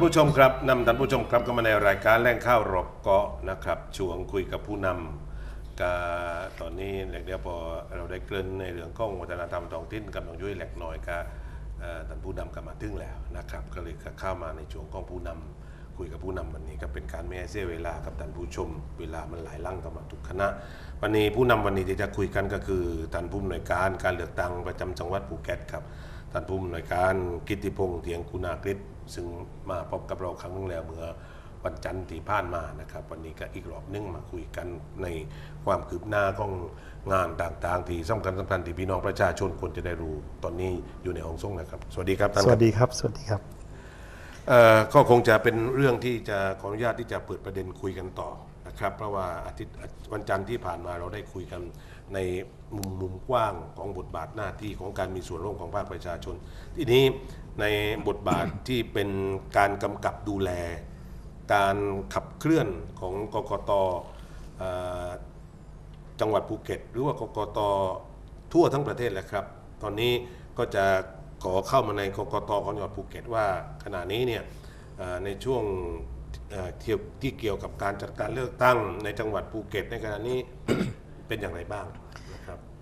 านผู้ชมครับนำท่านผู้ชมครับก็มาในรายการแล่งข้าวรอกเกาะนะครับช่วงคุยกับผู้นำก็ตอนนี้เดียวพอเราได้เกริ่นในเรื่องของวัฒนธรรมท้องถิ่นกับน้องยุ้ยแหลกน้อยก็เอ่อท่านผู้นำก็มาถึงแล้วนะครับก็เลยเข้ามาในช่วงของผู้นำคุยกับผู้นำวันนี้ก็เป็นการไม่ให้เสียเวลากับท่านผู้ชม เวลามันหลายลั่งกันมาทุกคณะ วันนี้ผู้นำวันนี้ที่จะคุยกันก็คือท่านผู้อำนวยการการเลือกตั้งประจำจังหวัดภูเก็ตครับท่านผู้อำนวยการกิตติพงษ์เทียงคุณากฤษ ซึ่งมาพบกับเราครั้งหนึงแล้วเมื่อวันจันทร์ที่ผ่านมานะครับ วันนี้ก็อีกรอบหนึงมาคุยกันในความคืบหน้าของงานต่างๆ ที่สำคัญสำคัญที่พี่น้องประชาชนควรจะได้รู้ตอนนี้อยู่ในห้องส่งนะครับสวัสดีครับท่านสควัรับสดีครับ สวัสดีครับเอ่อก็คงจะเป็นเรื่องที่จะขออนุญาตที่จะเปิดประเด็นคุยกันต่อนะครับเพราะว่าอาทิตย์วันจันทร์ที่ผ่านมาเราได้คุยกันในมุมมุมกว้างของบทบาทหน้าที่ของการมีส่วนร่วมของภาคประชาชน ทีนี้ ในบทบาทที่เป็นการกำกับดูแล การขับเคลื่อนของกกตจังหวัดภูเก็ต หรือว่ากกตทั่วทั้งประเทศแหละครับ ตอนนี้ก็จะขอเข้ามาในกกตของจังหวัดภูเก็ตว่าขณะนี้เนี่ยในช่วงที่ที่เกี่ยวกับการจัดการเลือกตั้งในจังหวัดภูเก็ต ในขณะนี้เป็นอย่างไรบ้าง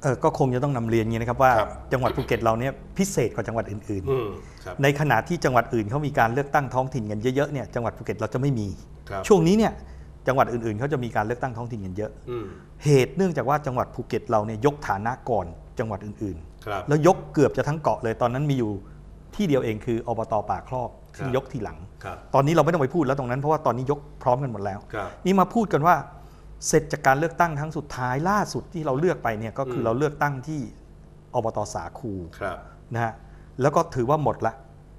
เออก็คงจะต้องนำเรียนอย่างนี้นะครับว่าครับจังหวัดภูเก็ตเราเนี่ยพิเศษกว่าจังหวัดอื่น อืมครับ ๆ ในขณะที่จังหวัดอื่นเขามีการเลือกตั้งท้องถิ่นกันเยอะๆเนี่ยจังหวัดภูเก็ตเราจะไม่มี ครับช่วงนี้เนี่ยจังหวัดอื่นๆเขาจะมีการเลือกตั้งท้องถิ่นกันเยอะ อืมเหตุเนื่องจากว่าจังหวัดภูเก็ตเราเนี่ยยกฐานะก่อนจังหวัดอื่นครับ ๆ แล้วยกเกือบจะทั้งเกาะเลยตอนนั้นมีอยู่ที่เดียวเองคืออบตป่าคลอกซึ่งครับยกทีหลัง ครับ ตอนนี้เราไม่ต้องไปพูดแล้วตรงนั้นเพราะว่าตอนนี้ยกพร้อมกันหมดแล้ว ครับ นี่มาพูดกันว่า เสร็จจากการเลือกตั้งครั้งสุดท้ายล่าสุดที่เราเลือกไปเนี่ยก็คือมเราเลือกตั้งที่อบตสาคูครับนะฮะแล้วก็ถือว่าหมดละ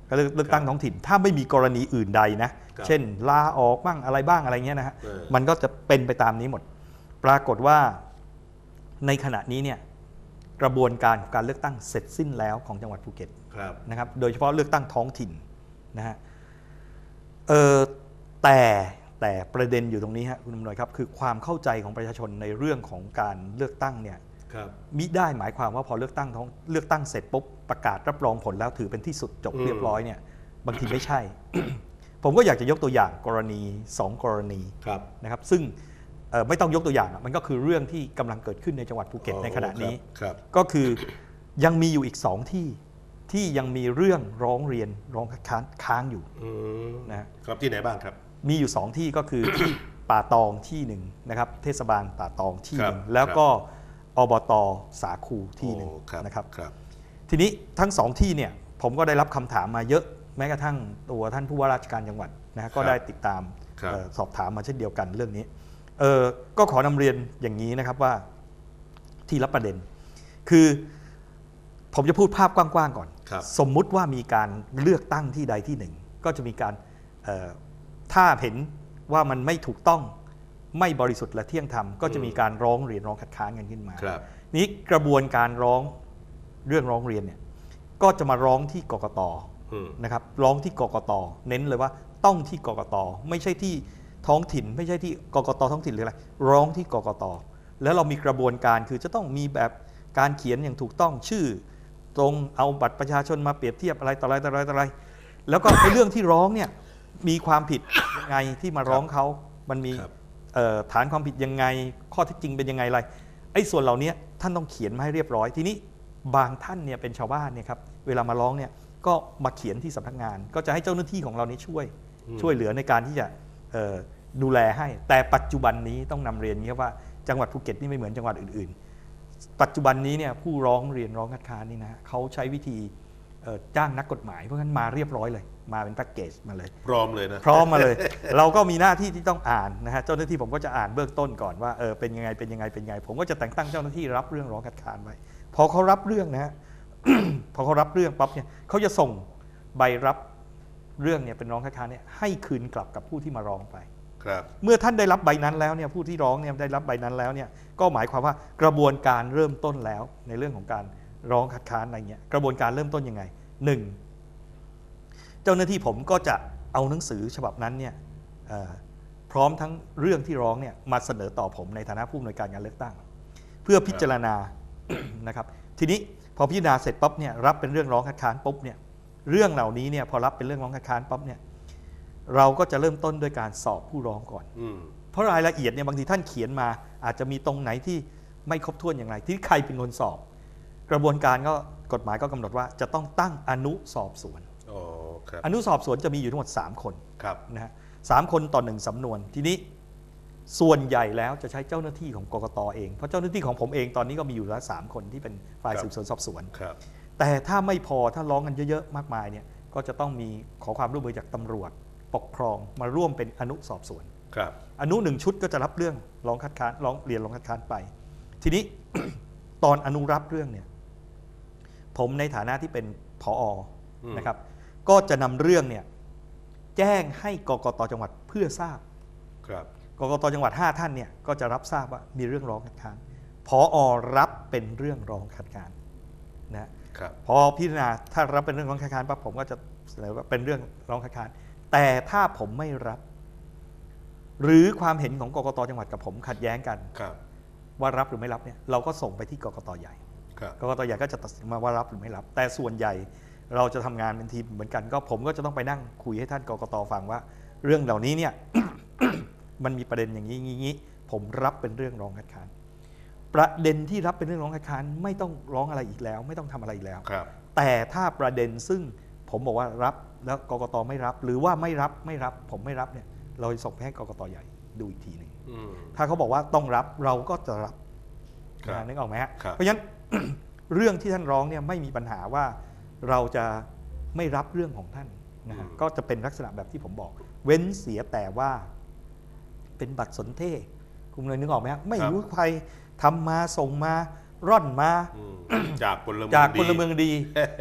ก็เลือกเลือกตั้งท้องถิ่น ถ้าไม่มีกรณีอื่นใดนะครับเช่นลาออกบ้างอะไรบ้างอะไรเงี้ยนะฮะเออมันก็จะเป็นไปตามนี้หมด ปรากฏว่าในขณะนี้เนี่ยกระบวนการของการเลือกตั้งเสร็จสิ้นแล้วของจังหวัดภูเก็ตครับนะครับ โดยเฉพาะเลือกตั้งท้องถิ่นนะฮะเออแต่ แต่ประเด็นอยู่ตรงนี้ฮะคุณอำนวยครับคือความเข้าใจของประชาชนในเรื่องของการเลือกตั้งเนี่ยครับมิได้หมายความว่าพอเลือกตั้งท้องเลือกตั้งเสร็จปุ๊บประกาศรับรองผลแล้วถือเป็นที่สุดจบอืมเรียบร้อยเนี่ยบางทีไม่ใช่ ผมก็อยากจะยกตัวอย่างกรณีสองกรณีครับนะครับซึ่งเอ่อไม่ต้องยกตัวอย่างอะมันก็คือเรื่องที่กำลังเกิดขึ้นในจังหวัดภูเก็ตอ๋อในขณะนี้ครับก็คือยังมีอยู่อีกสองที่ที่ยังมีเรื่องร้องเรียนร้องคัดค้านค้างอยู่อืมนะฮะครับที่ไหนบ้างครับ มีอยู่สองที่ก็คือที่ป่าตองที่หนึ่งนะครับเทศบาลป่าตองที่หนึ่งครับแล้วก็อบตสาคูที่หนึ่งโอ้ครับนะครับ ครับ ทีนี้ทั้งสองที่เนี่ยผมก็ได้รับคำถามมาเยอะแม้กระทั่งตัวท่านผู้ว่าราชการจังหวัดนะฮะก็ได้ติดตามครับ เอ่อสอบถามมาเช่นเดียวกันเรื่องนี้เอ่อก็ขอนำเรียนอย่างนี้นะครับว่าที่รับประเด็น คือผมจะพูดภาพกว้างๆก่อน ครับ สมมุติว่ามีการเลือกตั้งที่ใดที่หนึ่ง ก็จะมีการเอ่อ ถ้าเห็นว่ามันไม่ถูกต้องไม่บริสุทธิ์และเที่ยงธรรมก็จะมีการร้องเรียนร้องคัดค้านกันขึ้นมาครับนี้กระบวนการร้องเรื่องร้องเรียนเนี่ยก็จะมาร้องที่กกตอืมนะครับร้องที่กกตเน้นเลยว่าต้องที่กกตไม่ใช่ที่ท้องถิ่น ไม่ใช่ที่กกตท้องถิ่นหรืออะไรร้องที่กกตแล้วเรามีกระบวนการคือจะต้องมีแบบการเขียนอย่างถูกต้องชื่อ ตรงเอาบัตรประชาชนมาเปรียบเทียบอะไรต่ออะไรต่ออะไรต่ออะไรแล้วก็ไอ้เรื่องที่ร้องเนี่ย มีความผิดยังไงที่มาร้องเขามันมีครับเอ่อฐานความผิดยังไง ข้อเท็จจริงเป็นยังไงอะไรไอ้ส่วนเหล่านี้ท่านต้องเขียนมาให้เรียบร้อยทีนี้บางท่านเนี่ยเป็นชาวบ้านเนี่ยครับเวลามาร้องเนี่ยก็มาเขียนที่สำนักงาน ก็จะให้เจ้าหน้าที่ของเรานี้ช่วยอืม ช่วยเหลือในการที่จะเอ่อดูแลให้ แต่ปัจจุบันนี้ต้องนำเรียนอย่างนี้ครับว่าจังหวัดภูเก็ตนี่ไม่เหมือนจังหวัดอื่น ๆ ปัจจุบันนี้เนี่ยผู้ร้องเรียนร้องคัดค้านนี่นะเขาใช้วิธีเอ่อจ้างนักกฎหมายเพราะฉะนั้นมาเรียบร้อยเลย มาเป็นแพ็กเกจมาเลย พร้อมเลยนะ พร้อมมาเลย เราก็มีหน้าที่ที่ต้องอ่านนะฮะเจ้าหน้าที่ผมก็จะอ่านเบื้องต้นก่อนว่าเออเป็นยังไงเป็นยังไงเป็นยังไง ผมก็จะแต่งตั้งเจ้าหน้าที่รับเรื่องร้องคัดค้านไว้พอเขารับเรื่องนะฮะพอเขารับเรื่องปั๊บเนี่ยเขาจะส่งใบรับเรื่องเนี่ยเป็นร้องคัดค้านเนี่ยให้คืนกลับกับผู้ที่มาร้องไปครับเมื่อท่านได้รับใบนั้นแล้วเนี่ยผู้ที่ร้องเนี่ยได้รับใบนั้นแล้วเนี่ยก็หมายความว่ากระบวนการเริ่มต้นแล้วในเรื่องของการร้องคัดค้านอะไรเงี้ยกระบวนการเริ่มต้นยังไงหนึ่งเจ้าหน้าที่ผมก็จะเอาหนังสือฉบับนั้นเนี่ยเอ่อพร้อมทั้งเรื่องที่ร้องเนี่ยมาเสนอต่อผมในฐานะผู้อำนวยการงานเลือกตั้ง เพื่อพิจารณานะครับ ทีนี้พอพิจารณาเสร็จปั๊บเนี่ยรับเป็นเรื่องร้องคัดค้านปุ๊บเนี่ยเรื่องเหล่านี้เนี่ยพอรับเป็นเรื่องร้องคัดค้านปั๊บเนี่ยเราก็จะเริ่มต้นด้วยการสอบผู้ร้องก่อนอืมเพราะรายละเอียดเนี่ยบางทีท่านเขียนมา อาจจะมีตรงไหนที่ไม่ครบถ้วนอย่างไร ที่ใครเป็นคนสอบ กระบวนการก็กฎหมายก็กำหนดว่าจะต้องตั้งอนุสอบสวนโอ้ครับอนุสอบสวนจะมีอยู่ทั้งหมด 3 คนครับนะฮะสามคนต่อหนึ่งสำนวนทีนี้ส่วนใหญ่แล้วจะใช้เจ้าหน้าที่ของกกตเอง เพราะเจ้าหน้าที่ของผมเองตอนนี้ก็มีอยู่แล้วสามคนที่เป็นฝ่ายสืบสวนสอบสวนครับแต่ถ้าไม่พอถ้าร้องกันเยอะๆมากมายเนี่ยก็จะต้องมีขอความร่วมมือจากตำรวจ ปกครองมาร่วมเป็นอนุสอบสวนครับอนุหนึ่งชุดก็จะรับเรื่องร้องคัดค้านร้องเรียนร้องคัดค้านไป ทีนี้ตอนอนุรับเรื่องเนี่ยผมในฐานะที่เป็นผอออืมนะครับ ก็จะนำเรื่องเนี่ยแจ้งให้กกตจังหวัดเพื่อทราบครับกกตจังหวัด 5 ท่านเนี่ยก็จะรับทราบว่ามีเรื่องร้องคัดค้านพออรับเป็นเรื่องร้องคัดค้านนะครับพอพิจารณาถ้ารับเป็นเรื่องร้องคัดค้านปั๊บผมก็จะเสนอว่าเป็นเรื่องร้องคัดค้านแต่ถ้าผมไม่รับ หรือความเห็นของกกตจังหวัดกับผมขัดแย้งกันครับ ว่ารับหรือไม่รับเนี่ยเราก็ส่งไปที่กกตใหญ่ครับกกตใหญ่ก็จะตัดสินมาว่ารับหรือไม่รับ แต่ส่วนใหญ่ เราจะทำงานเป็นทีมเหมือนกัน ก็ผมก็จะต้องไปนั่งคุยให้ท่านกกตฟังว่า เรื่องเหล่านี้เนี่ยมันมีประเด็นอย่างนี้อย่างนี้ผมรับเป็นเรื่องร้องคัดค้านประเด็นที่รับเป็นเรื่องร้องคัดค้านไม่ต้องร้องอะไรอีกแล้ว ไม่ต้องทำอะไรอีกแล้วครับ แต่ถ้าประเด็นซึ่งผมบอกว่ารับแล้วกกตไม่รับ หรือว่าไม่รับไม่รับ ผมไม่รับเนี่ย เราจะส่งไปให้กกตใหญ่ดูอีกทีหนึ่งอืมถ้าเขาบอกว่าต้องรับเราก็จะรับครับนะนึกออกไหมฮะครับเพราะฉะนั้นเรื่องที่ท่านร้องเนี่ยไม่มีปัญหาว่า เราจะไม่รับเรื่องของท่านนะฮะก็จะเป็นลักษณะแบบที่ผมบอก เว้นเสียแต่ว่า เป็นบัตรสนเทศคุณเลยนึกออกไหมฮะไม่รู้ใครทำมาส่งมาร่อนมาอืมจากพลเมืองจากดีพลเมืองดี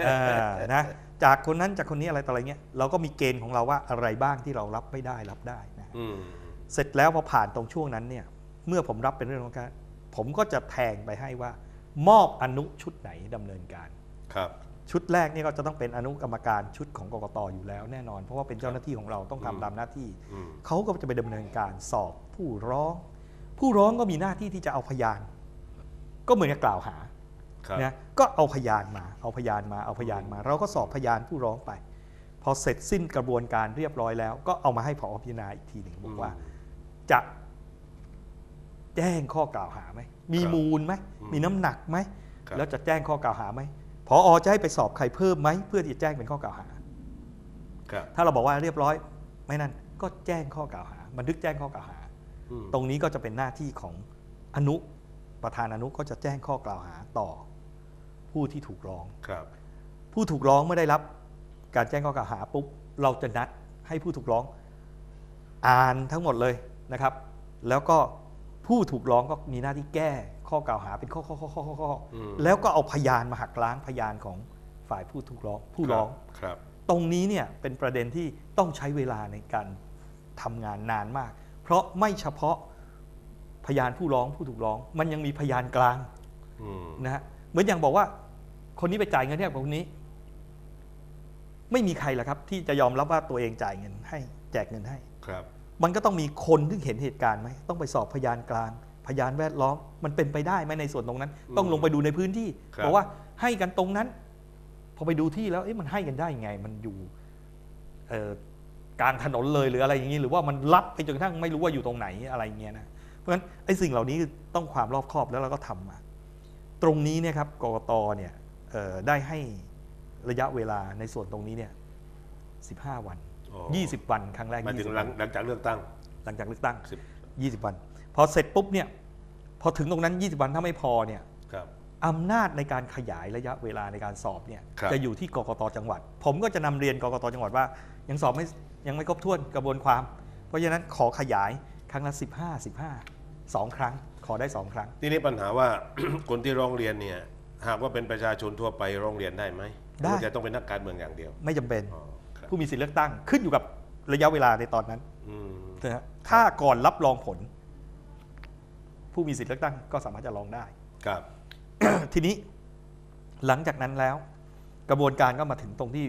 เออนะจากคนนั้นจากคนนี้อะไรต่ออะไรเงี้ยเราก็มีเกณฑ์ของเราว่าอะไรบ้างที่เรารับไม่ได้รับได้นะอืมเสร็จแล้วพอผ่านตรงช่วงนั้นเนี่ย เมื่อผมรับเป็นเรื่องของการผมก็จะแทงไปให้ว่า มอบอนุชุดไหนดำเนินการครับ ชุดแรกนี่ก็จะต้องเป็นอนุกรรมการชุดของกกตอยู่แล้วแน่นอน เพราะว่าเป็นเจ้าหน้าที่ของเราต้องทำตามหน้าที่อืมเขาก็จะไปดำเนินการสอบผู้ร้อง ผู้ร้องก็มีหน้าที่ที่จะเอาพยาน ก็เหมือนกับกล่าวหาครับนะก็เอาพยานมา เอาพยานมาเอาพยานมา เราก็สอบพยานผู้ร้องไป พอเสร็จสิ้นกระบวนการเรียบร้อยแล้ว ก็เอามาให้ผอพิจารณาอีกทีหนึ่งบอกว่า จะแจ้งข้อกล่าวหาไหมมีครับมูลไหมอืมมีน้ำหนักไหมครับแล้วจะแจ้งข้อกล่าวหาไหม พออจะให้ไปสอบใครเพิ่มไหมเพื่อที่จะแจ้งเป็นข้อกล่าวหาครับถ้าเราบอกว่าเรียบร้อยไม่นั่นก็แจ้งข้อกล่าวหา บันทึกแจ้งข้อกล่าวหาอืมตรงนี้ก็จะเป็นหน้าที่ของอนุประธานอนุก็จะแจ้งข้อกล่าวหาต่อ ผู้ที่ถูกร้องครับ ผู้ถูกร้องเมื่อได้รับ การแจ้งข้อกล่าวหาปุ๊บเราจะนัดให้ผู้ถูกร้อง อ่านทั้งหมดเลยนะครับ แล้วก็ผู้ถูกร้องก็มีหน้าที่แก้ ข้อกล่าวหาเป็นข้อข้อข้อข้อข้อข้ออืมแล้วก็เอาพยานมาหักล้างพยานของฝ่ายผู้ถูกร้องผู้ร้องครับ ตรงนี้เนี่ยเป็นประเด็นที่ต้องใช้เวลาในการทำงานนานมาก เพราะไม่เฉพาะพยานผู้ร้องผู้ถูกร้อง มันยังมีพยานกลางอืมนะฮะเหมือนอย่างบอกว่า คนนี้ไปจ่ายเงินให้กับคนนี้ ไม่มีใครหรอกครับ ที่จะยอมรับว่าตัวเองจ่ายเงินให้ แจกเงินให้ครับ มันก็ต้องมีคนที่เห็นเหตุการณ์ไหมต้องไปสอบพยานกลาง พยานแวดล้อมมันเป็นไปได้ไหมในส่วนตรงนั้น ต้องลงไปดูในพื้นที่ครับ บอกว่าให้กันตรงนั้น พอไปดูที่แล้วเอ๊ะมันให้กันได้ยังไง มันอยู่เอ่อกลางถนนเลยหรืออะไรอย่างนี้ หรือว่ามันลับไปจนกระทั่งไม่รู้ว่าอยู่ตรงไหนอะไรอย่างเงี้ยนะเพราะฉะนั้นไอ้สิ่งเหล่านี้คือต้องความรอบคอบแล้วเราก็ทำมา ตรงนี้เนี่ยครับกกตเนี่ยเอ่อได้ให้ระยะเวลาในส่วนตรงนี้เนี่ย15 วัน อ๋อ20 วันครั้งแรกหมายถึง20หลัวังนหลังจากเลือกตั้งหลังจากเลือกตั้ง สิบ 20 วันพ อเสร็จปุ๊บเนี่ยพอถึงตรงนั้น 20 วันถ้าไม่พอเนี่ยครับ อำนาจในการขยายระยะเวลาในการสอบเนี่ยครับ จะอยู่ที่กกตจังหวัด ผมก็จะนำเรียนกกตจังหวัดว่า ยังสอบไม่ยังไม่ครบถ้วนกระบวนความ เพราะฉะนั้นขอขยายครั้งละ 15 15 2 ครั้ง ขอได้ 2 ครั้ง ทีนี้ปัญหาว่า คนที่ร้องเรียนเนี่ยหากว่าเป็นประชาชนทั่วไปร้องเรียนได้ไหมได้ หรือจะต้องเป็นนักการเมืองอย่างเดียวไม่จำเป็น อ๋อครับผู้มีสิทธิเลือกตั้งขึ้นอยู่กับระยะเวลาในตอนนั้นอืมนะฮะถ้าก่อนรับรองผล ผู้มีสิทธิเลือกตั้งก็สามารถจะร้องได้ ครับ ทีนี้หลังจากนั้นแล้ว กระบวนการก็มาถึงตรงที่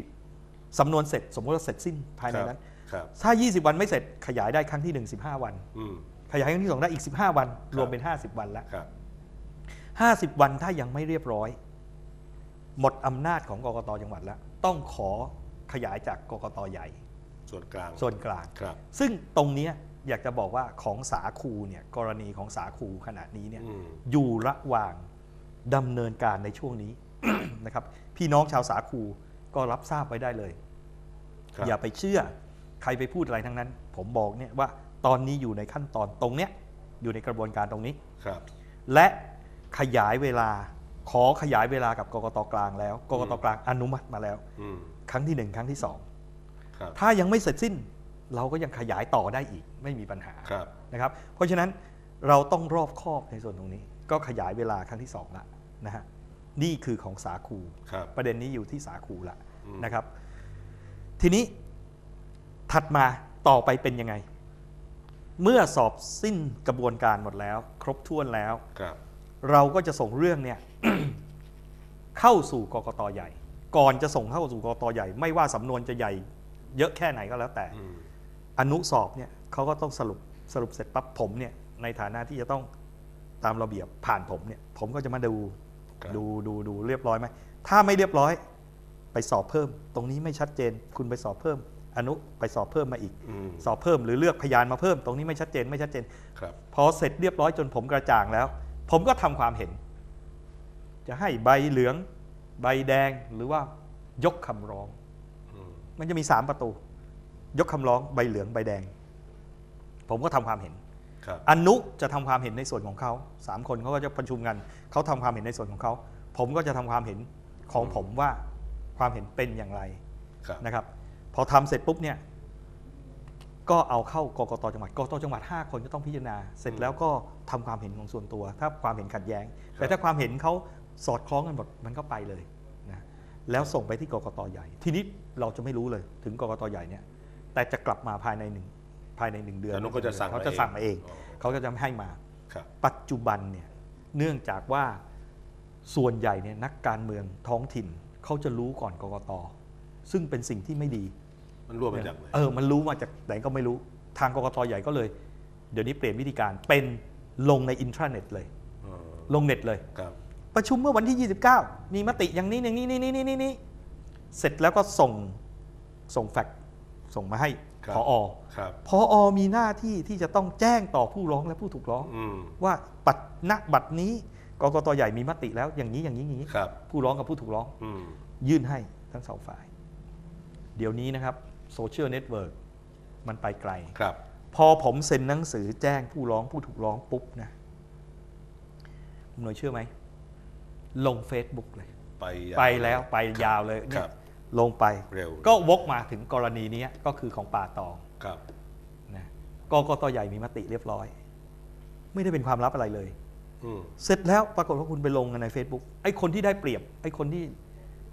สำนวนเสร็จ สมมติว่าเสร็จสิ้นภายในนั้น ครับ ถ้า 20 วันไม่เสร็จขยายได้ครั้งที่ 1 15 วัน อืม ขยายครั้งที่ 2 ได้อีก 15 วันครับรวมเป็น 50 วันแล้ว ครับ 50 วันถ้ายังไม่เรียบร้อย หมดอำนาจของกกตจังหวัดแล้ว ต้องขอขยายจากกกตใหญ่ ส่วนกลาง ส่วนกลาง ครับ ซึ่งตรงเนี้ย อยากจะบอกว่าของสาคูเนี่ยกรณีของสาคูขณะนี้เนี่ยอืมอยู่ระหว่างดำเนินการในช่วงนี้ นะครับ พี่น้องชาวสาคูก็รับทราบไว้ได้เลยครับอย่าไปเชื่อใครไปพูดอะไรทั้งนั้น ผมบอกเนี่ยว่าตอนนี้อยู่ในขั้นตอนตรงเนี้ยอยู่ในกระบวนการตรงนี้ครับ และขยายเวลาขอขยายเวลากับกกตกลางแล้วกกตกลางอนุมัติมาแล้วอืมครั้งที่หนึ่งครั้งที่สองครับถ้ายังไม่เสร็จสิ้น เราก็ยังขยายต่อได้อีก ไม่มีปัญหาครับนะครับเพราะฉะนั้นเราต้องรอบคอบในส่วนตรงนี้ ก็ขยายเวลาครั้งที่2ละนะฮะนี่คือของสาคูครับประเด็นนี้อยู่ที่สาคูละอืมนะครับ ทีนี้ถัดมาต่อไปเป็นยังไง เมื่อสอบสิ้นกระบวนการหมดแล้ว ครบถ้วนแล้วครับ เราก็จะส่งเรื่องเนี่ยเข้าสู่กกตใหญ่ ก่อนจะส่งเข้าสู่กกตใหญ่ ไม่ว่าสำนวนจะใหญ่ เยอะแค่ไหนก็แล้วแต่อืมอนุสอบเนี่ย เขาก็ต้องสรุปสรุปเสร็จปั๊บผมเนี่ยในฐานะที่จะต้องตามระเบียบผ่านผมเนี่ยผมก็จะมาดูครับดูดูดูเรียบร้อยไหมถ้าไม่เรียบร้อย ไปสอบเพิ่ม ตรงนี้ไม่ชัดเจน คุณไปสอบเพิ่ม อนุไปสอบเพิ่มมาอีกอืมสอบเพิ่มหรือเลือกพยานมาเพิ่ม ตรงนี้ไม่ชัดเจนไม่ชัดเจนครับพอเสร็จเรียบร้อยจนผมกระจ่างแล้ว ผมก็ทำความเห็น จะให้ใบเหลือง ใบแดงหรือว่ายกคำร้องอืมมันจะมีสามประตู ยกคำร้องใบเหลืองใบแดง ผมก็ทำความเห็นครับอนุจะทำความเห็นในส่วนของเขาสามคนเขาก็จะประชุมกันเขาทำความเห็นในส่วนของเขาผมก็จะทำความเห็นของผมว่าความเห็นเป็นอย่างไรครับนะครับ พอทำเสร็จปุ๊บเนี่ย ก็เอาเข้ากกตจังหวัดกกตจังหวัด 5 คนก็ต้องพิจารณา เสร็จแล้วก็ทำความเห็นของส่วนตัว ถ้าความเห็นขัดแย้ง แต่ถ้าความเห็นเขาสอดคล้องกันหมดมันก็ไปเลยนะแล้วส่งไปที่กกตใหญ่ ทีนี้เราจะไม่รู้เลยถึงกกตใหญ่เนี่ย แต่จะกลับมาภายในหนึ่ง ภายในหนึ่งเดือนอนุก็จะสั่งเขาจะสั่งมาเองอ๋อเขาก็จะให้มา ครับ ปัจจุบันเนี่ยเนื่องจากว่าส่วนใหญ่เนี่ยนักการเมืองท้องถิ่นเขาจะรู้ก่อนกกตซึ่งเป็นสิ่งที่ไม่ดี มันรวมมาจากไหนเออ มันรู้มาจากไหนก็ไม่รู้ ทางกกตใหญ่ก็เลย เดี๋ยวนี้เปลี่ยนวิธีการเป็นลงในอินทราเน็ตเลยอ๋อลงเน็ตเลย ครับ ประชุมเมื่อวันที่ 29 มีมติอย่างนี้อย่างนี้นี่นี่นี่นี่เสร็จแล้วก็ส่งส่งแฟกซ์ส่งมาให้ครับ พออครับพออมีหน้าที่ที่จะต้องแจ้งต่อผู้ร้องและผู้ถูกร้องอืมว่าปัดณบัตรนี้กกตใหญ่มีมติแล้วอย่างนี้อย่างนี้อย่างนี้ครับผู้ร้องกับผู้ถูกร้องอืมยื่นให้ทั้งสองฝ่าย เดี๋ยวนี้นะครับโซเชียลเน็ตเวิร์กมันไปไกลครับ พอผมเซ็นหนังสือแจ้งผู้ร้องผู้ถูกร้องปุ๊บนะคุณหน่วยเชื่อไหมลง Facebook เลย ไปยาไปแล้วไปครับยาวเลยคเนี่รัยบ ลงไปเร็ว ก็วกมาถึงกรณีเนี้ยก็คือของป่าตองครับนะกกตใหญ่มีมติเรียบร้อย ไม่ได้เป็นความลับอะไรเลยอืมเสร็จแล้วปรากฏว่าคุณไปลงกันใน Facebook ไอ้คนที่ได้เปรียบ ไอ้คนที่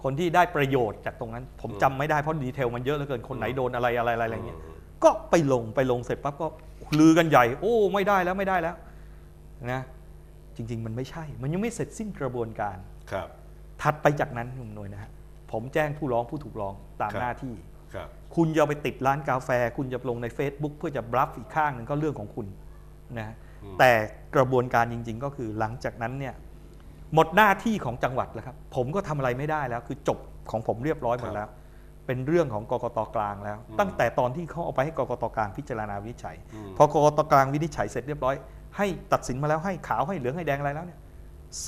คนที่ได้ประโยชน์จากตรงนั้น ผมจำไม่ได้เพราะดีเทลมันเยอะเหลือเกินคนไหนโดนอะไรอะไรอะไรอะไรเงี้ยก็ไปลงไปลงเสร็จปั๊บก็ลือกันใหญ่ โอ้ ไม่ได้แล้วไม่ได้แล้วนะจริง ๆ มันไม่ใช่ มันยังไม่เสร็จสิ้นกระบวนการครับ ถัดไปจากนั้นคุณหน่วยนะฮะ ผมแจ้งผู้ร้องผู้ถูกร้องตามครับ หน้าที่ ครับคุณจะเอาไปติดร้านกาแฟ คุณจะลงใน Facebook เพื่อจะบลัฟอีกข้างหนึ่งก็เรื่องของคุณนะแต่กระบวนการจริง ๆ ก็คือหลังจากนั้นเนี่ยหมดหน้าที่ของจังหวัดแล้วครับ ผมก็ทำอะไรไม่ได้แล้ว คือจบของผมเรียบร้อยหมดแล้ว เป็นเรื่องของกกตกลางแล้ว ตั้งแต่ตอนที่เขาเอาไปให้กกตกลางพิจารณาวินิจฉัยอืมพอกกตกลางวินิจฉัยเสร็จเรียบร้อย ให้ตัดสินมาแล้วให้ขาวให้เหลืองให้แดงอะไรแล้วเนี่ย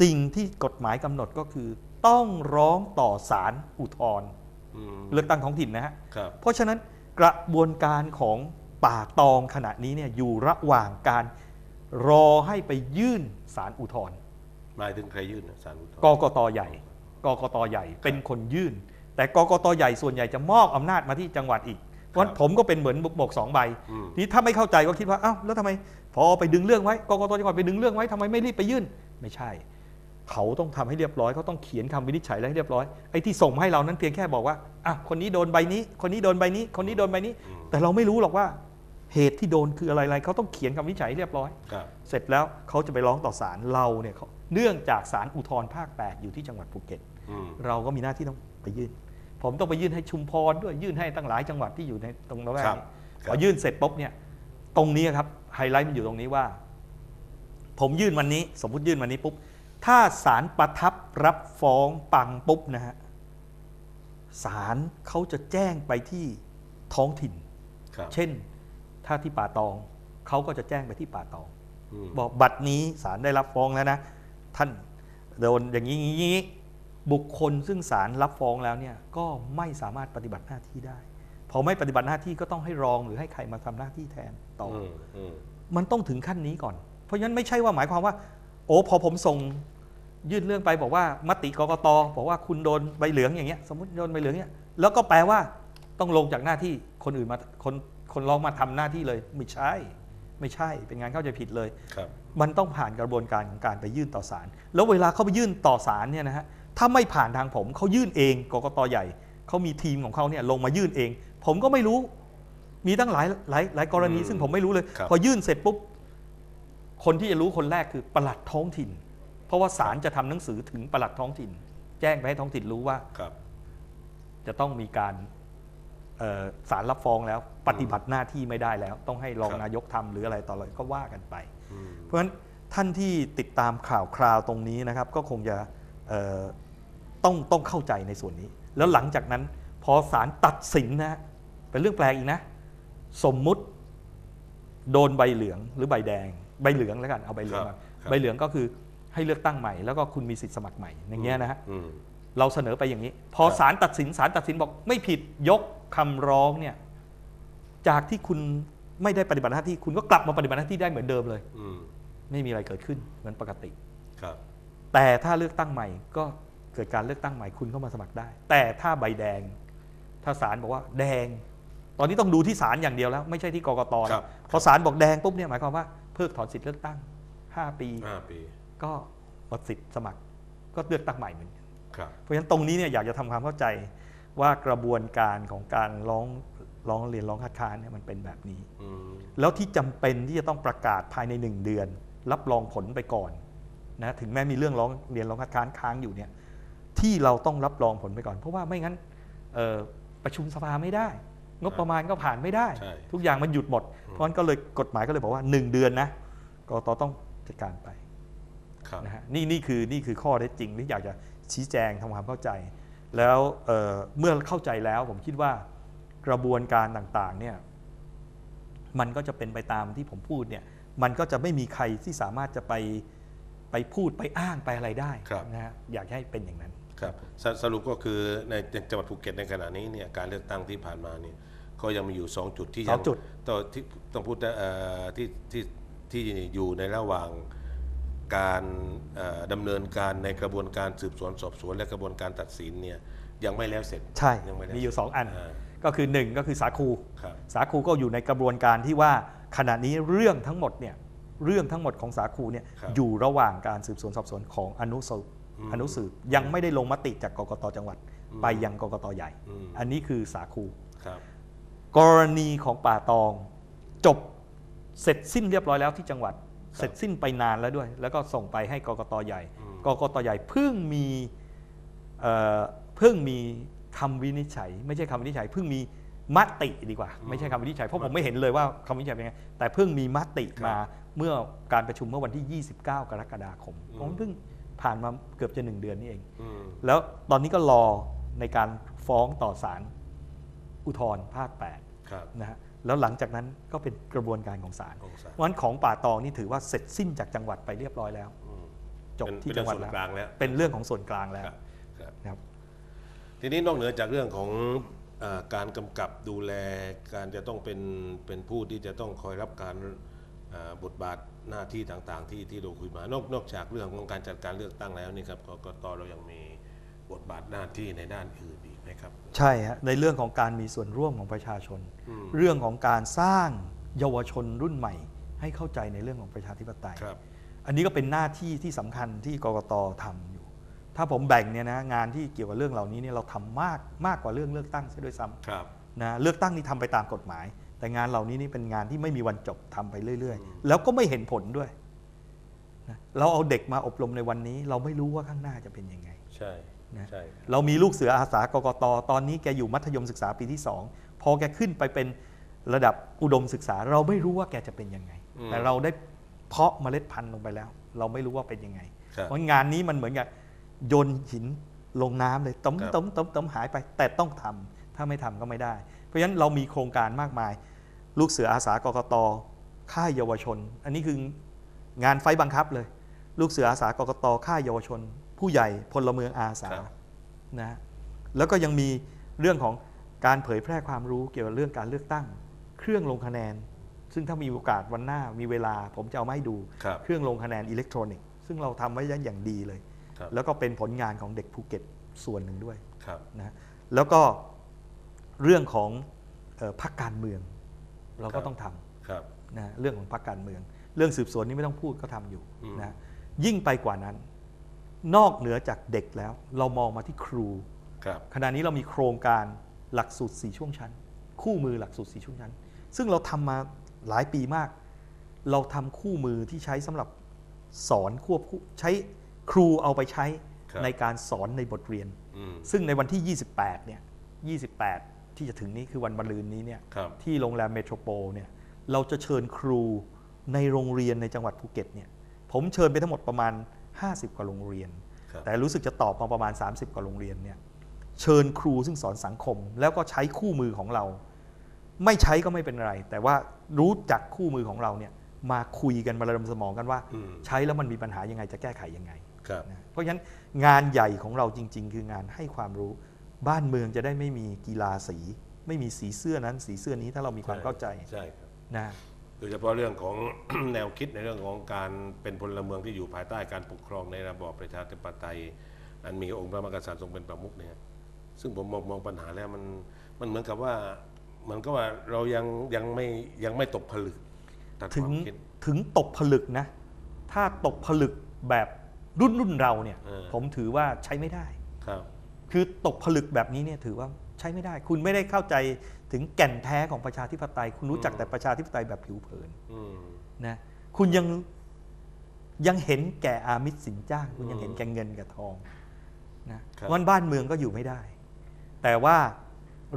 สิ่งที่กฎหมายกำหนดก็คือ ต้องร้องต่อศาลอุทธรณ์อืมเลือกตั้งท้องถิ่นนะฮะ ครับเพราะฉะนั้นกระบวนการของป่าตองขณะนี้เนี่ยอยู่ระหว่างการรอให้ไปยื่นศาลอุทธรณ์หมายถึงใครยื่นนะสารอุทธรกณ์กตใหญ่กกตใหญ่เป็นคนยื่น แต่กกตใหญ่ส่วนใหญ่จะมอบอำนาจมาที่จังหวัดอีก เพราะฉะนั้นผมก็เป็นเหมือนบุกบกสองใบ อืมทีนี้ถ้าไม่เข้าใจก็คิดว่าอ้าวแล้วทำไมพอไปดึงเรื่องไว้กกตจังหวัดไปดึงเรื่องไว้ทำไมไม่รีบไปยื่น ไม่ใช่ เขาต้องทำให้เรียบร้อยเขาต้องเขียนคำวินิจฉัยอะไรให้เรียบร้อยไอ้ที่ส่งมาให้เรานั้นเพียงแค่บอกว่าอะคนนี้โดนใบนี้ คนนี้โดนใบนี้ คนนี้โดนใบนี้อืมแต่เราไม่รู้หรอกว่าเหตุที่โดนคืออะไรๆเขาต้องเขียนคำวินิจฉัยให้เรียบร้อยครับเสร็จแล้วเขาจะไปร้องต่อศาลเราเนี่ยเขาเนื่องจากศาลอุทธรภาค 8 อยู่ที่จังหวัดภูเก็ตอืมเราก็มีหน้าที่ต้องไปยื่น ผมต้องไปยื่นให้ชุมพรด้วยยื่นให้ตั้งหลายจังหวัดที่อยู่ในตรงละแวกครับนี้คพรับอยื่นเสร็จปุ๊บเนี่ยตรงนี้ครับไฮไลท์มันอยู่ตรงนี้ว่า ผมยื่นวันนี้ สมมุติยื่นวันนี้ปุ๊บ ถ้าศาลประทับรับฟ้องปังปุ๊บนะฮะศาลเขาจะแจ้งไปที่ท้องถิ่นครับเช่นถ้าที่ป่าตองเขาก็จะแจ้งไปที่ป่าตองอืมบอกบัตรนี้ศาลได้รับฟ้องแล้วนะ ท่านโดนอย่างนี้อย่างนี้บุคคลซึ่งศาลรับฟ้องแล้วเนี่ยก็ไม่สามารถปฏิบัติหน้าที่ได้พอไม่ปฏิบัติหน้าที่ก็ต้องให้รองหรือให้ใครมาทำหน้าที่แทนต่อออืมอืมมันต้องถึงขั้นนี้ก่อน เพราะฉะนั้นไม่ใช่ว่าหมายความว่า โอ้พอผมส่งยื่นเรื่องไปบอกว่ามติกกตบอกว่าคุณโดนใบเหลืองอย่างเงี้ยสมมติโดนใบเหลืองเนี้ยแล้วก็แปลว่าต้องลงจากหน้าที่คนอื่นมาคนคนร้องมาทำหน้าที่เลย ไม่ใช่ ไม่ใช่เป็นงานเข้าใจผิดเลยครับมันต้องผ่านกระบวนการของการไปยื่นต่อศาลแล้วเวลาเขาไปยื่นต่อศาลเนี่ยนะฮะถ้าไม่ผ่านทางผมเขายื่นเองกกตใหญ่เขามีทีมของเขาเนี่ยลงมายื่นเอง ผมก็ไม่รู้มีตั้งหลายหลายหลายกรณีอืมซึ่งผมไม่รู้เลยครับพอยื่นเสร็จปุ๊บ คนที่จะรู้คนแรกคือปลัดท้องถิ่น เพราะว่าศาลจะทำหนังสือถึงปลัดท้องถิ่น แจ้งไปให้ท้องถิ่นรู้ว่าครับ จะต้องมีการเอ่อศาลรับฟ้องแล้ว ปฏิบัติหน้าที่ไม่ได้แล้ว ต้องให้รองครับนายกทำหรืออะไรต่ออะไรก็ว่ากันไปอืมเพราะฉะนั้นท่านที่ติดตามข่าวคราวตรงนี้นะครับ ก็คงจะเอ่อต้องต้องเข้าใจในส่วนนี้ แล้วหลังจากนั้น พอศาลตัดสินนะฮะเป็นเรื่องแปลกอีกนะ สมมุติโดนใบเหลืองหรือใบแดง ใบเหลืองแล้วกันเอาใบเหลืองครัมาบครับใบเหลืองก็คือให้เลือกตั้งใหม่แล้วก็คุณมีสิทธิ์สมัครใหม่อย่างเงี้ยนะฮะอืมเราเสนอไปอย่างนี้ พอครับศาลตัดสินศาลตัดสินบอกไม่ผิดยกคำร้องเนี่ยจากที่คุณไม่ได้ปฏิบัติหน้าที่คุณก็กลับมาปฏิบัติหน้าที่ได้เหมือนเดิมเลยอืมไม่มีอะไรเกิดขึ้นเหมือนปกติครับ แต่ถ้าเลือกตั้งใหม่ก็เกิดการเลือกตั้งใหม่คุณก็มาสมัครได้ แต่ถ้าใบแดง ถ้าศาลบอกว่าแดง ตอนนี้ต้องดูที่ศาลอย่างเดียวแล้ว ไม่ใช่ที่กกตครันะบพอศาลบอกแดงปุ๊บเนี่ยหมายความว่าเพิกถอนสิทธิ์เลือกตั้ง 5 ปี ห้าปี ก็หมดสิทธิ์สมัคร ก็เลือกตั้งใหม่เหมือนกันครับ เพราะฉะนั้นตรงนี้เนี่ยอยากจะทำความเข้าใจว่ากระบวนการของการร้องร้องเรียนร้องคัดค้านเนี่ยมันเป็นแบบนี้ อืม แล้วที่จำเป็นที่จะต้องประกาศภายในหนึ่งเดือน รับรองผลไปก่อนนะถึงแม้มีเรื่องร้องเรียนร้องคัดค้านค้างอยู่เนี่ยที่เราต้องรับรองผลไปก่อน เพราะว่าไม่งั้นเอ่อประชุมสภาไม่ได้ งบประมาณก็ผ่านไม่ได้ ใช่ทุกอย่างมันหยุดหมด เพราะฉะนั้นก็เลยกฎหมายก็เลยบอกว่า 1 เดือนนะกตต้องจัดการไปครับนะฮะนี่นี่คือนี่คือข้อเท็จจริงที่อยากจะชี้แจงทำความเข้าใจ แล้วเอ่อเมื่อเข้าใจแล้วผมคิดว่ากระบวนการต่างๆเนี่ยมันก็จะเป็นไปตามที่ผมพูดเนี่ยมันก็จะไม่มีใครที่สามารถจะไปไปพูดไปอ้างไปอะไรได้ครับ นะฮะอยากให้เป็นอย่างนั้น ครับสสรุปก็คือในจังหวัดภูเก็ตในขณะนี้เนี่ยการเลือกตั้งที่ผ่านมาเนี่ย ก็ยังมีอยู่ 2 จุดที่สยัองจุดต่อที่ต้องพูดนะเอ่อที่ที่ที่อยู่ในระหว่างการเอ่อดำเนินการในกระบวนการสืบสวนสอบสวน และกระบวนการตัดสินเนี่ยยังไม่แล้วเสร็จ ใช่ ยังไม่แล้วมีอยู่สองอันาก็คือ 1 ก็คือสาคู ครับ สาคูก็อยู่ในกระบวนการที่ว่าขณะนี้เรื่องทั้งหมดเนี่ยเรื่องทั้งหมดของสาคูเนี่ยครับอยู่ระหว่างการสืบสวนสอบสวนของอนุสืบอืมอนุสืบยังไม่ได้ลงมติจากกกตจังหวัด อืม ไปยังกกตใหญ่ อืมอันนี้คือสาคู ครับ กรณีของป่าตอง จบเสร็จสิ้นเรียบร้อยแล้วที่จังหวัด เสร็จสิ้นไปนานแล้วด้วย แล้วก็ส่งไปให้กกตใหญ่อืมกกตใหญ่เพิ่งมีเอ่อเพิ่งมีคำวินิจฉัย ไม่ใช่คำวินิจฉัยเพิ่งมีมติดีกว่า ไม่ใช่คำวินิจฉัยเพราะผมไม่เห็นเลยว่าคำวินิจฉัยเป็นไงแต่เพิ่งมีมติมาเมื่อการประชุมเมื่อวันที่ 29 กรกฎาคมผมเพิ่งผ่านมาเกือบจะหนึ่งเดือนนี่เองอืมแล้วตอนนี้ก็รอในการฟ้องต่อศาล อุทธรภาคครับ8นะฮะแล้วหลังจากนั้นก็เป็นกระบวนการของศาลองศาเพราะฉะนั้นของป่าตองนี่ถือว่าเสร็จสิ้นจากจังหวัดไปเรียบร้อยแล้วอืมจบเป็นที่เป็นจังหวัดส่วนแล้วกลางแล้วเป็นเรื่องของส่วนกลางแล้วครับครับนะครับทีนี้นอกเหนือจากเรื่องของเออการกำกับดูแลการจะต้องเป็นเป็นผู้ที่จะต้องคอยรับการเอ่อบทบาทหน้าที่ต่างๆ ที่ที่เราคุยมานอกนอกจากเรื่องของการจัดการเลือกตั้งแล้วนี่ครับกกตเรายังมี บทบาทหน้าที่ในด้านอื่นอีกไหมครับ ใช่ฮะในเรื่องของการมีส่วนร่วมของประชาชนอืมเรื่องของการสร้างเยาวชนรุ่นใหม่ ให้เข้าใจในเรื่องของประชาธิปไตยครับ อันนี้ก็เป็นหน้าที่ที่สำคัญที่กกตทำอยู่ ถ้าผมแบ่งเนี่ยนะงานที่เกี่ยวกับเรื่องเหล่านี้เนี่ยเราทำมากมากกว่าเรื่องเลือกตั้งซะด้วยซ้ำครับนะเลือกตั้งนี่ทำไปตามกฎหมาย แต่งานเหล่านี้นี่เป็นงานที่ไม่มีวันจบทำไปเรื่อย ๆ แล้วก็ไม่เห็นผลด้วยนะเราเอาเด็กมาอบรมในวันนี้ เราไม่รู้ว่าข้างหน้าจะเป็นยังไง ใช่ นะใช่ครับเรามีลูกเสืออาสากกตตอนนี้แกอยู่มัธยมศึกษาปีที่ 2 พอแกขึ้นไปเป็นระดับอุดมศึกษา เราไม่รู้ว่าแกจะเป็นยังไง แต่เราได้เพาะเมล็ดพันธุ์ลงไปแล้ว เราไม่รู้ว่าเป็นยังไงครับเพราะงานนี้มันเหมือนกับโยนหินลงน้ำเลยต้มครับต้มต้มต้มหายไป แต่ต้องทำถ้าไม่ทำก็ไม่ได้ เพราะฉะนั้นเรามีโครงการมากมาย ลูกเสืออาสากกตค่ายเยาวชน อันนี้คืองานไฟบังคับเลย ลูกเสืออาสากกตค่ายเยาวชน ผู้ใหญ่พลเมืองอาสาครับนะฮะแล้วก็ยังมีเรื่องของการเผยแพร่ความรู้เกี่ยวกับเรื่องการเลือกตั้ง เครื่องลงคะแนน ซึ่งถ้ามีโอกาสวันหน้ามีเวลาผมจะเอามาให้ดู ครับ เครื่องลงคะแนนอิเล็กทรอนิกส์ซึ่งเราทำไว้อย่างดีเลย ครับ แล้วก็เป็นผลงานของเด็กภูเก็ตส่วนหนึ่งด้วย ครับ นะฮะแล้วก็เรื่องของเออพรรคการเมือง เราครัก็บ ต้องทำครับนะฮะเรื่องของพรรคการเมือง เรื่องสืบสวนนี่ไม่ต้องพูดก็ทำอยู่อืมนะฮะยิ่งไปกว่านั้น นอกเหนือจากเด็กแล้ว เรามองมาที่ครู ครับขณะนี้เรามีโครงการหลักสูตร4ช่วงชั้น คู่มือหลักสูตร4ช่วงชั้น ซึ่งเราทำมาหลายปีมาก เราทำคู่มือที่ใช้สำหรับสอนควบคู่ใช้ครูเอาไปใช้ครับ ในการสอนในบทเรียน อืมซึ่งในวันที่ 28 เนี่ย 28 ที่จะถึงนี้คือวันมะรืนนี้เนี่ย ครับ ที่โรงแรมเมโทรโพลเนี่ย เราจะเชิญครูในโรงเรียนในจังหวัดภูเก็ตเนี่ย ผมเชิญไปทั้งหมดประมาณ 50 กว่าโรงเรียนครับแต่รู้สึกจะตอบมาประมาณ 30 กว่าโรงเรียนเนี่ยเชิญครูซึ่งสอนสังคม แล้วก็ใช้คู่มือของเรา ไม่ใช้ก็ไม่เป็นไร แต่ว่ารู้จักคู่มือของเราเนี่ยมาคุยกันมาระดมสมองกันว่าอืมใช้แล้วมันมีปัญหายังไงจะแก้ไขยังไงครับนะเพราะฉะนั้นงานใหญ่ของเราจริง ๆ คืองานให้ความรู้บ้านเมืองจะได้ไม่มีกีฬาสี ไม่มีสีเสื้อนั้นสีเสื้อนี้ถ้าเรามีความเข้าใจใช่ครับนะ โดยเฉพาะเรื่องของแนวคิดในเรื่องของการเป็นพลเมืองที่อยู่ภายใต้การปกครองในระบอบประชาธิปไตย อันมีองค์พระมหากษัตริย์ทรงเป็นประมุขเนี่ยซึ่งผมมองมองปัญหาแล้วมันมันเหมือนกับว่าเหมือนกับว่าเรายังยังไม่ยังไม่ตกผลึกตัดคถึงวามคิดถึงตกผลึกนะ ถ้าตกผลึกแบบรุ่นรุ่นเราเนี่ยเออผมถือว่าใช้ไม่ได้ครับ คือตกผลึกแบบนี้เนี่ยถือว่า ใช้ไม่ได้ คุณไม่ได้เข้าใจถึงแก่นแท้ของประชาธิปไตย คุณรู้จักแต่ประชาธิปไตยแบบผิวเผินอืมนะคุณยังยังเห็นแก่อามิตรสินจ้าง คุณยังอืมเห็นแก่เงินกับทองนะครับวันบ้านเมืองก็อยู่ไม่ได้ แต่ว่า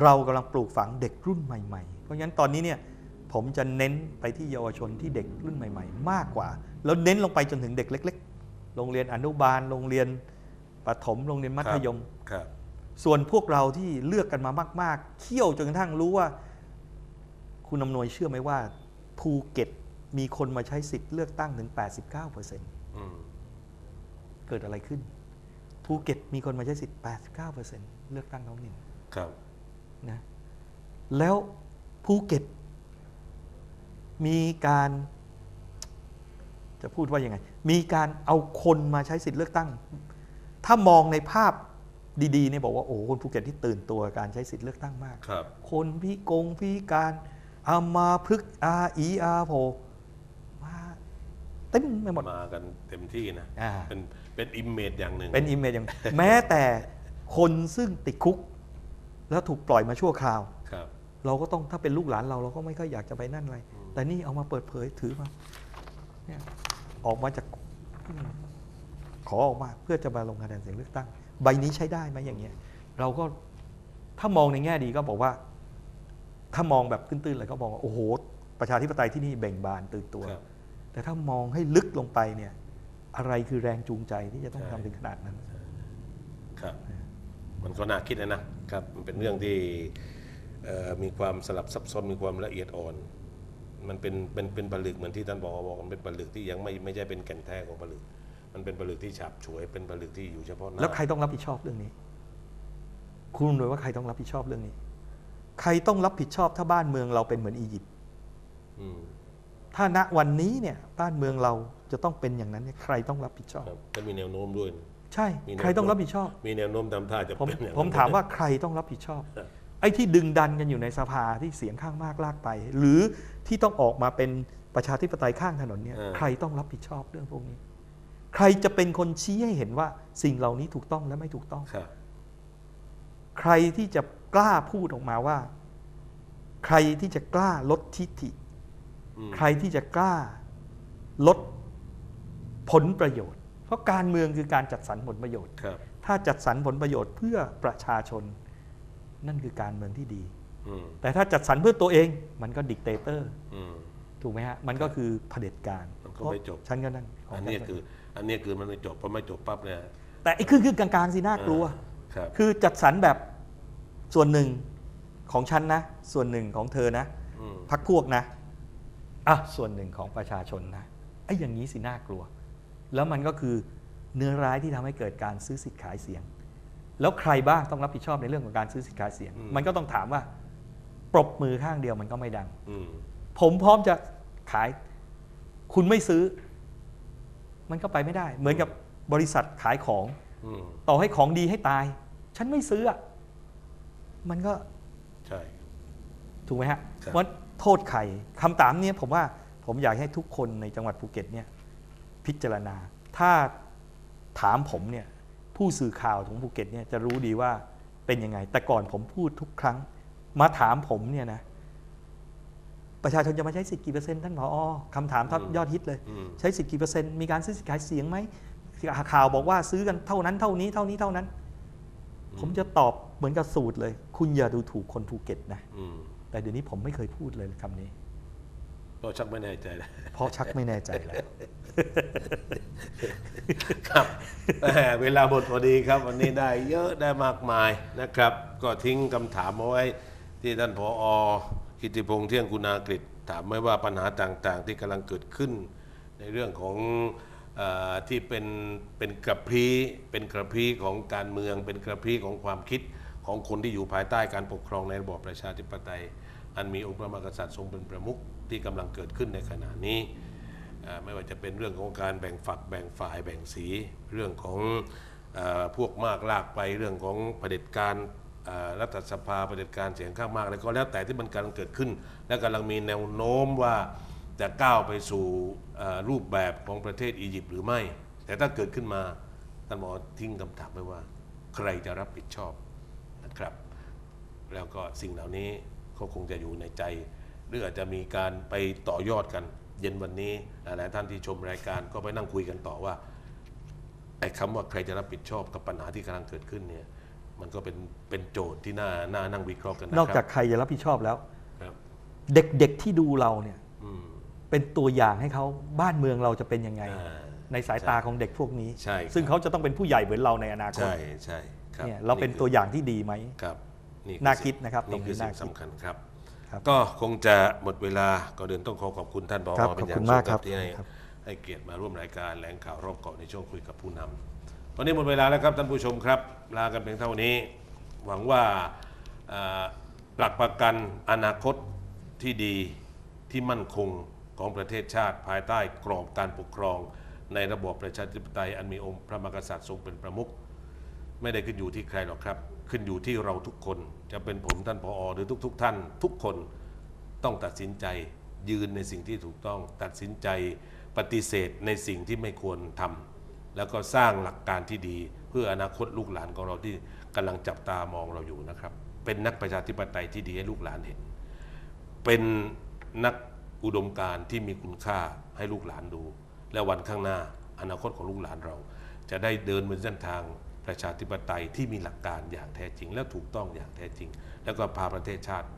เรากำลังปลูกฝังเด็กรุ่นใหม่ๆ เพราะฉะนั้นตอนนี้เนี่ยผมจะเน้นไปที่เยาวชนที่เด็กรุ่นใหม่ ๆ มากกว่า แล้วเน้นลงไปจนถึงเด็กเล็ก ๆ โรงเรียนอนุบาล โรงเรียนประถม โรงเรียนมัธยมครับ ส่วนพวกเราที่เลือกกันมามาก ๆเคี่ยวจนกระทั่งรู้ว่า คุณอำนวยเชื่อไหมว่าภูเก็ตมีคนมาใช้สิทธิ์เลือกตั้งถึง 89%อืมเกิดอะไรขึ้น ภูเก็ตมีคนมาใช้สิทธิ์ 89%เลือกตั้งท้องถิ่นครับนะแล้วภูเก็ต มีการ จะพูดว่ายังไง มีการเอาคนมาใช้สิทธิ์เลือกตั้ง ถ้ามองในภาพ ดีๆเนี่ยบอกว่าโอ้โหคนภูเก็ตที่ตื่นตัวกับการใช้สิทธิ์เลือกตั้งมาก ครับ คนพิกงพิการอามาพฤกษ์อาอีอาโพมาเต็มไปหมด มากันเต็มที่นะ อ่า เป็นเป็นอิมเมจอย่างหนึ่ง เป็นอิมเมจอย่าง แม้แต่คนซึ่งติดคุก แล้วถูกปล่อยมาชั่วคราว ครับ เราก็ต้องถ้าเป็นลูกหลานเราเราก็ไม่ค่อยอยากจะไปนั่นอะไร อืม แต่นี่เอามาเปิดเผยถือมาเนี่ยออกมาจากอืมขอออกมาเพื่อจะมาลงคะแนนเสียงเลือกตั้ง ใบนี้ใช้ได้ไหมอย่างเงี้ยเราก็ถ้ามองในแง่ดีก็บอกว่า ถ้ามองแบบตื้นๆเลยก็บอกว่าโอ้โห ประชาธิปไตยที่นี่เบ่งบานตื่นตัวครับแต่ถ้ามองให้ลึกลงไปเนี่ยอะไรคือแรงจูงใจที่จะต้องใช่ทำถึงขนาดนั้นครับมันก็น่าคิดนะนะครับมันเป็นเรื่องที่เอ่อมีความสลับซับซ้อนมีความละเอียดอ่อน มันเป็นเป็นเป็นผลึกเหมือนที่ท่านบอกบอกมันเป็นผลึกที่ยังไม่ไม่ใช่เป็นแก่นแท้ของผลึก มันเป็นผลึกที่ฉาบฉวยเป็นผลึกที่อยู่เฉพาะหน้าแล้วใครต้องรับผิดชอบเรื่องนี้ คุณรู้ว่าใครต้องรับผิดชอบเรื่องนี้ ใครต้องรับผิดชอบถ้าบ้านเมืองเราเป็นเหมือนอียิปต์อืมถ้าณวันนี้เนี่ยบ้านเมืองเราจะต้องเป็นอย่างนั้นเนี่ยใครต้องรับผิดชอบ ครับก็มีแนวโน้มด้วยนะใช่ มีแนว ใครต้องรับผิดชอบ มีแนวโน้มทำท่าจะผมเป็นอย่งนั้น ผมถามว่าใครต้องรับผิดชอบ ครับ ไอ้ที่ดึงดันกันอยู่ในสภาที่เสียงข้างมากลากไป หรือที่ต้องออกมาเป็นประชาธิปไตยข้างถนนเนี่ยเออใครต้องรับผิดชอบเรื่องพวกนี้ ใครจะเป็นคนชี้ให้เห็นว่าสิ่งเหล่านี้ถูกต้องและไม่ถูกต้อง ครับ ใครที่จะกล้าพูดออกมาว่า ใครที่จะกล้าลดทิฐิ อืมใครที่จะกล้าลดผลประโยชน์ เพราะการเมืองคือการจัดสรรผลประโยชน์ ครับ ถ้าจัดสรรผลประโยชน์เพื่อประชาชน นั่นคือการเมืองที่ดี อืมแต่ถ้าจัดสรรเพื่อตัวเองมันก็ดิกเตเตอร์ อืม ถูกไหมฮะ มันก็คือเผด็จการมันก็ไม่จบ ฉันก็นั่นขงอันฉันี้ก็คือ อันนี้คือมันไม่จบพอไม่จบปั๊บเนี่ยแต่ไอ้ครึ่งครึ่งๆกลางๆสิน่ากลัว ครับ คือจัดสรรแบบส่วนหนึ่งของฉันนะ ส่วนหนึ่งของเธอนะอืมเผพักพวกนะอะส่วนหนึ่งของประชาชนนะไอ้อย่างนี้สิน่ากลัว แล้วมันก็คือเนื้อร้ายที่ทำให้เกิดการซื้อสิทธิ์ขายเสียง แล้วใครบ้างต้องรับผิดชอบในเรื่องของการซื้อสิทธิ์ขายเสียง อืม มันก็ต้องถามว่า ปรบมือข้างเดียวมันก็ไม่ดัง อืม ผมพร้อมจะขาย คุณไม่ซื้อ มันก็ไปไม่ได้ เหมือนกับบริษัทขายของอืมต่อให้ของดีให้ตาย ฉันไม่ซื้ออะมันก็ใช่ถูกไหมฮะครับว่าโทษใครคำถามเนี้ยผมว่าผมอยากให้ทุกคนในจังหวัดภูเก็ตเนี่ยพิจารณา ถ้าถามผมเนี่ยผู้สื่อข่าวของภูเก็ตเนี่ยจะรู้ดีว่าเป็นยังไง แต่ก่อนผมพูดทุกครั้ง มาถามผมเนี่ยนะ ประชาชนจะมาใช้สิทธิ์กี่เปอร์เซ็นต์ท่านผอคำถามทับอืมยอดฮิตเลยอืมใช้สิทธิ์กี่เปอร์เซ็นต์มีการซื้อสิทธิ์ขายเสียงไหมข่าวบอกว่าซื้อกันเท่านั้นเท่านี้เท่านี้เท่านั้น ผมจะตอบเหมือนกับสูตรเลย คุณอย่าดูถูกคนภูเก็ตนะอืมแต่เดี๋ยวนี้ผมไม่เคยพูดเลยคำนี้ก็ชักไม่แน่ใจแล้วเพราะชักไม่แน่ใจแล้ว ครับแหมเวลาหมดพอดีครับ วันนี้ได้เยอะได้มากมายนะครับ ก็ทิ้งคำถามเอาไว้ที่ท่านผอ กิติพงษ์เที่ยงคุณากฤษถามไว้ว่าปัญหาต่างๆ ที่กำลังเกิดขึ้น ในเรื่องของอที่เป็นเป็นกระพี้เป็นกระพี้ของการเมือง เป็นกระพี้ของความคิดของคนที่อยู่ภายใต้การปกครองในระบอบประชาธิปไตย อันมีองค์พระมหากษัตริย์ทรงเป็นประมุขที่กำลังเกิดขึ้นในขณะนี้ ไม่ว่าจะเป็นเรื่องของการแบ่งฝักแบ่งฝ่ายแบ่งสี เรื่องของอพวกมากลากไปเรื่องของเผด็จการ รัฐสภาเด็จการเสียงข้างมากอะไรก็แล้วแต่ที่มันกำลังเกิดขึ้น และกำลังมีแนวโน้มว่าจะก้าวไปสู่รูปแบบของประเทศอียิปต์หรือไม่ แต่ถ้าเกิดขึ้นมาท่านหมอทิ้งคำถามไว้ว่า ใครจะรับผิดชอบนะครับ แล้วก็สิ่งเหล่านี้ก็คงจะอยู่ในใจ หรืออาจจะมีการไปต่อยอดกัน เย็นวันนี้หลายท่านที่ชมรายการก็ไปนั่งคุยกันต่อว่าไอ้คำว่าใครจะรับผิดชอบกับปัญหาที่กำลังเกิดขึ้นเนี่ย มันก็เป็นเป็นโจทย์ที่น่าน่านั่งวิเคราะห์กันนะนอกคจารักใครจะรับผิดชอบแล้ว ครับ เด็กๆที่ดูเราเนี่ยอืมเป็นตัวอย่างให้เขาบ้านเมืองเราจะเป็นยังไง อ่า ในสายตาของเด็กพวกนี้ ใช่ครับ ซึ่งเขาจะต้องเป็นผู้ใหญ่เหมือนเราในอนาคตใช่ใช่ครับเนี่ยเราเป็นตัวอย่างที่ดีไหม ครับนี่น่าอคิดนะครับตรนี่งนี้คือสิ่น่างคิดสำคัญครับ ครับก็คงจะหมดเวลาก็เดินต้องขอขอบคุณท่านผอครับเป็นอย่าขอบคุงณสูมางกคครัรับบที่ให้ครับ ให้เกียรติมาร่วมรายการแหลงข่าวรอบเกาะในช่วงคุยกับผู้นำ วันนี้หมดเวลาแล้วครับท่านผู้ชมครับ ลากันเพียงเท่านี้ หวังว่าหลักประกันอนาคตที่ดีที่มั่นคงของประเทศชาติ ภายใต้กรอบการปกครอง ในระบอบประชาธิปไตยอันมีองค์พระมหากษัตริย์ทรงเป็นประมุขไม่ได้ขึ้นอยู่ที่ใครหรอกครับ ขึ้นอยู่ที่เราทุกคนจะเป็นผมท่านผอหรือทุกๆท่าน ทุกคนต้องตัดสินใจยืนในสิ่งที่ถูกต้อง ตัดสินใจปฏิเสธในสิ่งที่ไม่ควรทำ แล้วก็สร้างหลักการที่ดีเพื่ออนาคตลูกหลานของเราที่กำลังจับตามองเราอยู่นะครับ เป็นนักประชาธิปไตยที่ดีให้ลูกหลานเห็น เป็นนักอุดมการณ์ที่มีคุณค่าให้ลูกหลานดู และวันข้างหน้าอนาคตของลูกหลานเรา จะได้เดินบนเส้นทางประชาธิปไตยที่มีหลักการอย่างแท้จริง และถูกต้องอย่างแท้จริง แล้วก็พาประเทศชาติ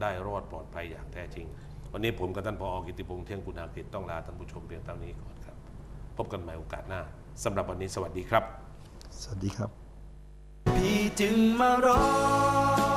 ได้รอดปลอดภัยอย่างแท้จริง วันนี้ผมกับท่านพอกิติพงษ์เที่ยงกุณากิจต้องลาท่านผู้ชมเพียงเท่านี้ก่อนครับ พบกันใหม่โอกาสหน้า สำหรับวันนี้สวัสดีครับ สวัสดีครับ พี่จึงมาร้อง